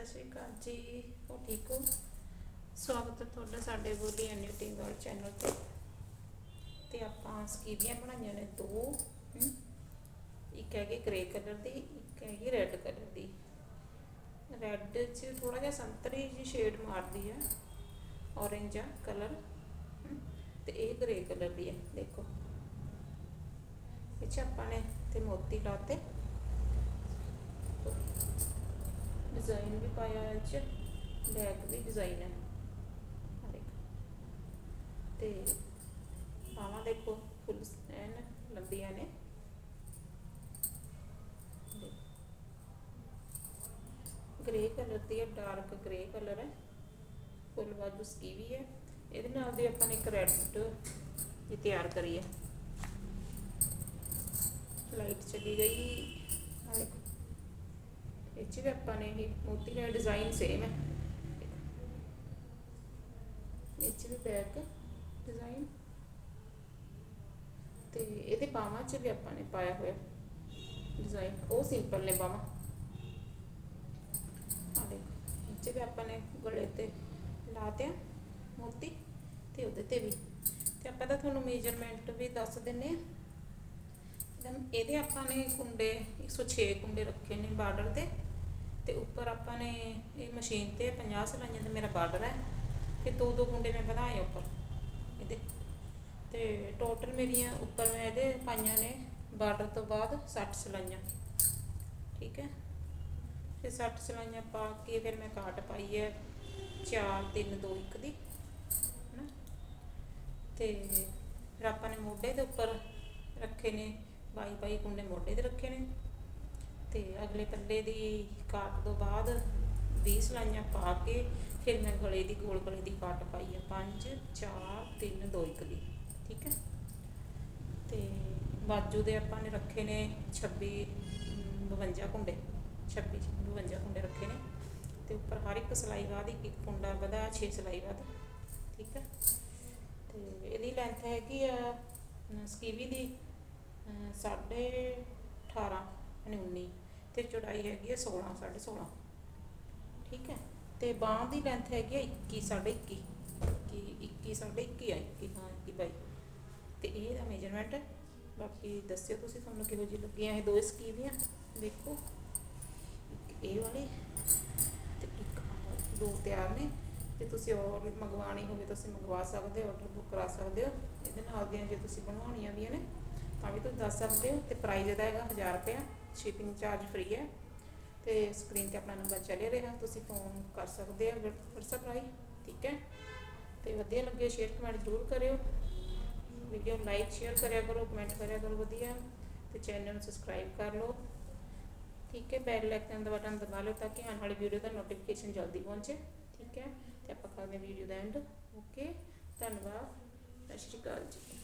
ਸਤਿ ਸ਼੍ਰੀ ਅਕਾਲ ਜੀ ਹੋ ਠੀਕ ਹੋ? ਸਵਾਗਤ ਹੈ ਤੁਹਾਡਾ ਸਾਡੇ ਬੋਲੀ ਐਨਯੂਟੀ ਵਰਲਡ ਚੈਨਲ ਤੇ। ਤੇ ਆਪਾਂ ਸਕੀਵੀਆਂ ਬਣਾਈਆਂ ਨੇ ਦੋ ਇੱਕ ਹੈਗੀ ਗ੍ਰੇ ਕਲਰ ਦੀ, ਇੱਕ ਹੈਗੀ ਰੈੱਡ ਕਲਰ ਦੀ। ਰੈੱਡ 'ਚ ਥੋੜਾ ਜਿਹਾ ਸੰਤਰੀ ਜੀ ਸ਼ੇਡ ਮਾਰਦੀ ਹੈ ਔਰੇਂਜ ਆ ਕਲਰ ਤੇ ਇਹ ਗ੍ਰੇ ਕਲਰ ਦੀ ਹੈ ਦੇਖੋ। ਇਹ ਆਪਾਂ ਨੇ ਤੇ ਮੋਤੀ ਲਾਤੇ। ਡਿਜ਼ਾਈਨ ਵੀ ਪਾਇਆ ਹੈ ਇਹ 'ਚ ਬੈਕ ਵੀ ਡਿਜ਼ਾਈਨ ਹੈ ਆਹ ਦੇਖੋ ਤੇ ਬਾਹਾਂ ਦੇਖੋ ਫੁੱਲ ਐਨ ਲੰਬੀਆਂ ਨੇ ਗ੍ਰੇ ਕਲਰ ਦੀ ਹੈ ਡਾਰਕ ਗ੍ਰੇ ਕਲਰ ਹੈ ਫੁੱਲ ਬਾਜੂ ਸਕੀਵੀ ਹੈ ਇਹਦੇ ਨਾਲ ਦੀ ਆਪਾਂ ਨੇ ਇੱਕ ਰੈੱਡ ਇਹ ਤਿਆਰ ਕਰੀ ਹੈ ਲਾਈਟ ਚਲੀ ਗਈ ਆਹ ਦੇਖੋ ਇਹ 'ਚ ਵੀ ਆਪਾਂ ਨੇ ਇਹ ਮੋਤੀ ਦਾ ਡਿਜ਼ਾਈਨ ਸੇਮ ਹੈ। ਇਹ 'ਚ ਵੀ ਬੈਕ ਡਿਜ਼ਾਈਨ ਤੇ ਇਹਦੇ ਬਾਹਾਂ 'ਚ ਵੀ ਆਪਾਂ ਨੇ ਪਾਇਆ ਹੋਇਆ ਡਿਜ਼ਾਈਨ ਉਹ ਸਿੰਪਲ ਨੇ ਬਾਹਾਂ। ਆ ਦੇਖੋ ਇਹ ਵੀ ਆਪਾਂ ਨੇ ਗਲੇ ਤੇ ਲਾਤੇ ਆ ਮੋਤੀ ਤੇ ਉਹਦੇ ਤੇ ਵੀ। ਤੇ ਆਪਾਂ ਤਾਂ ਤੁਹਾਨੂੰ ਮੇਜਰਮੈਂਟ ਵੀ ਦੱਸ ਦਿੰਨੇ ਆ। ਇਹਦੇ ਆਪਾਂ ਨੇ ਕੁੰਡੇ 106 ਕੁੰਡੇ ਰੱਖੇ ਨੇ ਬਾਰਡਰ ਤੇ ਤੇ ਉੱਪਰ ਆਪਾਂ ਨੇ ਇਹ ਮਸ਼ੀਨ ਤੇ 50 ਸਲਾਈਆਂ ਦਾ ਮੇਰਾ ਬਾਰਡਰ ਹੈ ਤੇ ਦੋ ਦੋ ਕੁੰਡੇ ਮੈਂ ਵਧਾਏ ਉੱਪਰ। ਇਹਦੇ ਤੇ ਟੋਟਲ ਮੇਰੀਆਂ ਉੱਪਰ ਮੈਂ ਇਹਦੇ ਪਾਈਆਂ ਨੇ ਬਾਰਡਰ ਤੋਂ ਬਾਅਦ 60 ਸਲਾਈਆਂ। ਠੀਕ ਹੈ? ਤੇ 60 ਸਲਾਈਆਂ ਪਾ ਕੇ ਫਿਰ ਮੈਂ ਕਾਟ ਪਾਈ ਹੈ 4 3 2 1 ਦੀ। ਹਨਾ? ਤੇ ਫਿਰ ਆਪਾਂ ਨੇ ਮੋਢੇ ਦੇ ਉੱਪਰ ਰੱਖੇ ਨੇ ਬਾਈ ਬਾਈ ਕੁੰਡੇ ਮੋਢੇ ਤੇ ਰੱਖੇ ਨੇ। ਤੇ ਅਗਲੇ ਪੱਲੇ ਦੀ ਕਾਟ ਤੋਂ ਬਾਅਦ 20 ਸਲਾਈਆਂ ਪਾ ਕੇ ਫਿਰ ਮੈਂ ਗਲੇ ਦੀ ਗੋਲ ਗਲੇ ਦੀ ਕਾਟ ਪਾਈ ਆ। 5 4 3 2 1 ਦੀ ਠੀਕ ਹੈ? ਤੇ ਬਾਜੂ ਦੇ ਆਪਾਂ ਨੇ ਰੱਖੇ ਨੇ 26 ਅਮ, 52 ਕੁੰਡੇ। 26 52 ਕੁੰਡੇ ਰੱਖੇ ਨੇ। ਤੇ ਉੱਪਰ ਹਰ ਇੱਕ ਸਲਾਈ ਬਾਅਦ ਇੱਕ ਇੱਕ ਕੁੰਡਾ ਵਧਾ 6 ਸਲਾਈ ਬਾਅਦ ਠੀਕ ਹੈ? ਤੇ ਇਹਦੀ ਲੈਂਥ ਹੈਗੀ ਆ ਸਕੀਵੀ ਦੀ ਅਮ, ਸਾਢੇ ਤੇ ਚੌੜਾਈ ਹੈਗੀ ਆ 16 ਸਾਢੇ 16 ਠੀਕ ਹੈ? ਤੇ ਬਾਂਹ ਦੀ ਲੈਂਥ ਹੈਗੀ ਆ 21 ਸਾਢੇ 21 21 21 ਸਾਢੇ 21 ਆ 21 ਹਾਂ 21 ਬਾਈ। ਤੇ ਇਹ ਦਾ ਮੇਜਰਮੈਂਟ ਬਾਕੀ ਦੱਸਿਓ ਤੁਸੀਂ ਤੁਹਾਨੂੰ ਕਿਹੋ ਜਿਹੀ ਲੱਗੀਆਂ ਇਹ ਦੋ ਸਕੀਮ ਸਕੀਵੀਆਂ ਦੇਖੋ। ਇੱਕ ਇਹ ਵਾਲੀ ਤੇ ਇੱਕ ਆਹ ਦੋ ਤਿਆਰ ਨੇ। ਤੇ ਤੁਸੀਂ ਹੋਰ ਮੰਗਵਾਣੀ ਹੋਵੇ ਤੁਸੀਂ ਮੰਗਵਾ ਸਕਦੇ ਹੋ ਆਰਡਰ ਬੁੱਕ ਕਰਾ ਸਕਦੇ ਹੋ। ਇਹਦੇ ਨਾਲ ਦੀਆਂ ਜੇ ਤੁਸੀਂ ਬਣਵਾਉਣੀਆਂ ਵੀ ਨੇ, ਤਾਂ ਵੀ ਤੁਸੀਂ ਦੱਸ ਸਕਦੇ ਹੋ। ਤੇ ਪ੍ਰਾਈਸ ਇਹਦਾ ਹੈਗਾ 1000 ਰੁਪਏ ਸ਼ਿਪਿੰਗ ਚਾਰਜ ਫ੍ਰੀ ਹੈ। ਤੇ ਸਕਰੀਨ ਤੇ ਆਪਣਾ ਨੰਬਰ ਚੱਲ ਰਿਹਾ, ਤੁਸੀਂ ਫੋਨ ਕਰ ਸਕਦੇ ਹੋ WhatsApp ਰਾਹੀਂ, ਠੀਕ ਹੈ। ਤੇ ਵਧੀਆ ਲੱਗੇ ਸ਼ੇਅਰ ਕਮੈਂਟ ਜ਼ਰੂਰ ਕਰਿਓ। ਵੀਡੀਓ ਲਾਈਕ ਸ਼ੇਅਰ ਕਰਿਆ ਕਰੋ ਕਮੈਂਟ ਕਰਿਆ ਕਰੋ ਵਧੀਆ। ਤੇ ਚੈਨਲ ਨੂੰ ਸਬਸਕ੍ਰਾਈਬ ਕਰ ਲਓ। ਠੀਕ ਹੈ ਬੈਲ ਆਈਕਨ ਦਾ ਬਟਨ ਦਬਾ ਲਓ ਤਾਂ ਕਿ ਆਉਣ ਵਾਲੀ ਵੀਡੀਓ ਦਾ ਨੋਟੀਫਿਕੇਸ਼ਨ ਜਲਦੀ ਪਹੁੰਚੇ। ਠੀਕ ਹੈ, ਤੇ ਆਪਾਂ ਕਰਦੇ ਹਾਂ ਵੀਡੀਓ ਦਾ ਐਂਡ ਓਕੇ ਧੰਨਵਾਦ, ਸਤਿ ਸ਼੍ਰੀ ਅਕਾਲ ਜੀ।